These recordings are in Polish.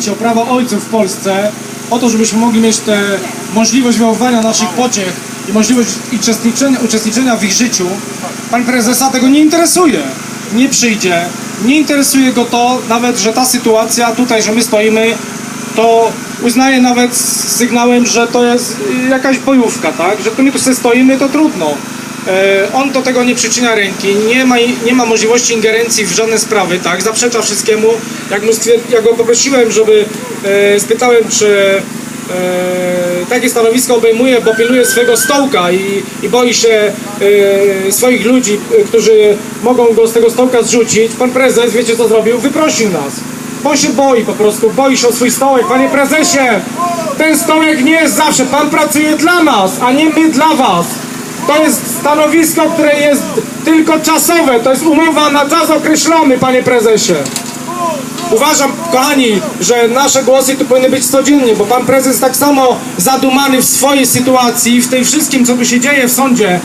walczycie o prawa ojców w Polsce, o to, żebyśmy mogli mieć tę możliwość wychowywania naszych pociech i możliwość uczestniczenia, uczestniczenia w ich życiu, pan prezesa tego nie interesuje. Nie przyjdzie, nie interesuje go to nawet, że ta sytuacja tutaj, że my stoimy, to uznaje nawet sygnałem, że to jest jakaś bojówka, tak? Że tu my tu sobie stoimy, to trudno. E, On do tego nie przyczynia ręki, nie ma, nie ma możliwości ingerencji w żadne sprawy, tak? Zaprzecza wszystkiemu. Jak, mu jak go poprosiłem, żeby e, spytałem, czy e, takie stanowisko obejmuje, bo pilnuje swojego stołka i, i boi się swoich ludzi, którzy mogą go z tego stołka zrzucić. Pan prezes, wiecie co zrobił? Wyprosił nas. Bo się boi po prostu, boi się o swój stołek. Panie prezesie, ten stołek nie jest zawsze. Pan pracuje dla nas, a nie my dla was. To jest stanowisko, które jest tylko czasowe. To jest umowa na czas określony, panie prezesie. Uważam, kochani, że nasze głosy tu powinny być codziennie, bo pan prezes tak samo zadumany w swojej sytuacji, w tej wszystkim, co tu się dzieje w sądzie.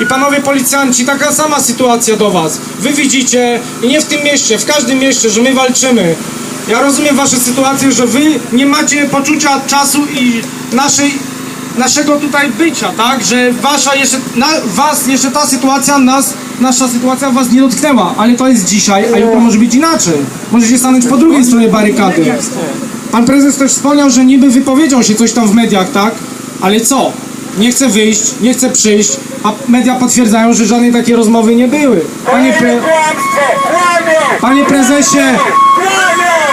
I panowie policjanci, taka sama sytuacja do was. Wy widzicie, i nie w tym mieście, w każdym mieście, że my walczymy. Ja rozumiem wasze sytuacje, że wy nie macie poczucia czasu i naszej, naszego tutaj bycia, tak? Że wasza jeszcze, na, was jeszcze ta sytuacja nas, nasza sytuacja was nie dotknęła, ale to jest dzisiaj, a jutro może być inaczej. Możecie stanąć po drugiej stronie barykady. Pan prezes też wspomniał, że niby wypowiedział się coś tam w mediach, tak? Ale co? Nie chce wyjść, nie chce przyjść, a media potwierdzają, że żadnej takiej rozmowy nie były. Panie, pre, panie prezesie!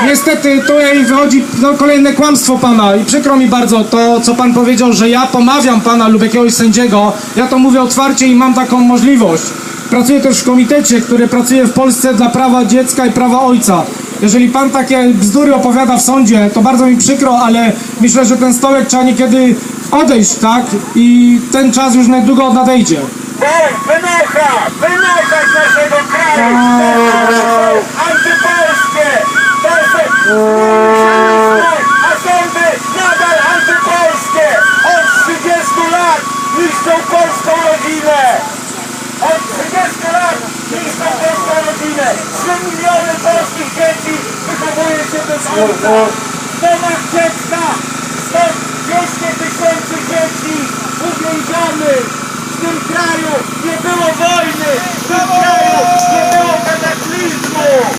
Niestety tutaj wychodzi no, kolejne kłamstwo pana i przykro mi bardzo to, co pan powiedział, że ja pomawiam pana lub jakiegoś sędziego. Ja to mówię otwarcie i mam taką możliwość. Pracuję też w komitecie, który pracuje w Polsce dla prawa dziecka i prawa ojca. Jeżeli pan takie bzdury opowiada w sądzie, to bardzo mi przykro, ale myślę, że ten stołek trzeba niekiedy odejść, tak? I ten czas już niedługo nadejdzie. Bądź, wynocha! Wynocha z naszego kraju! To miliony polskich dzieci wychowuje się bez ojca! W domach dziecka! Stąd 200 tysięcy dzieci uwięzionych! W tym kraju nie było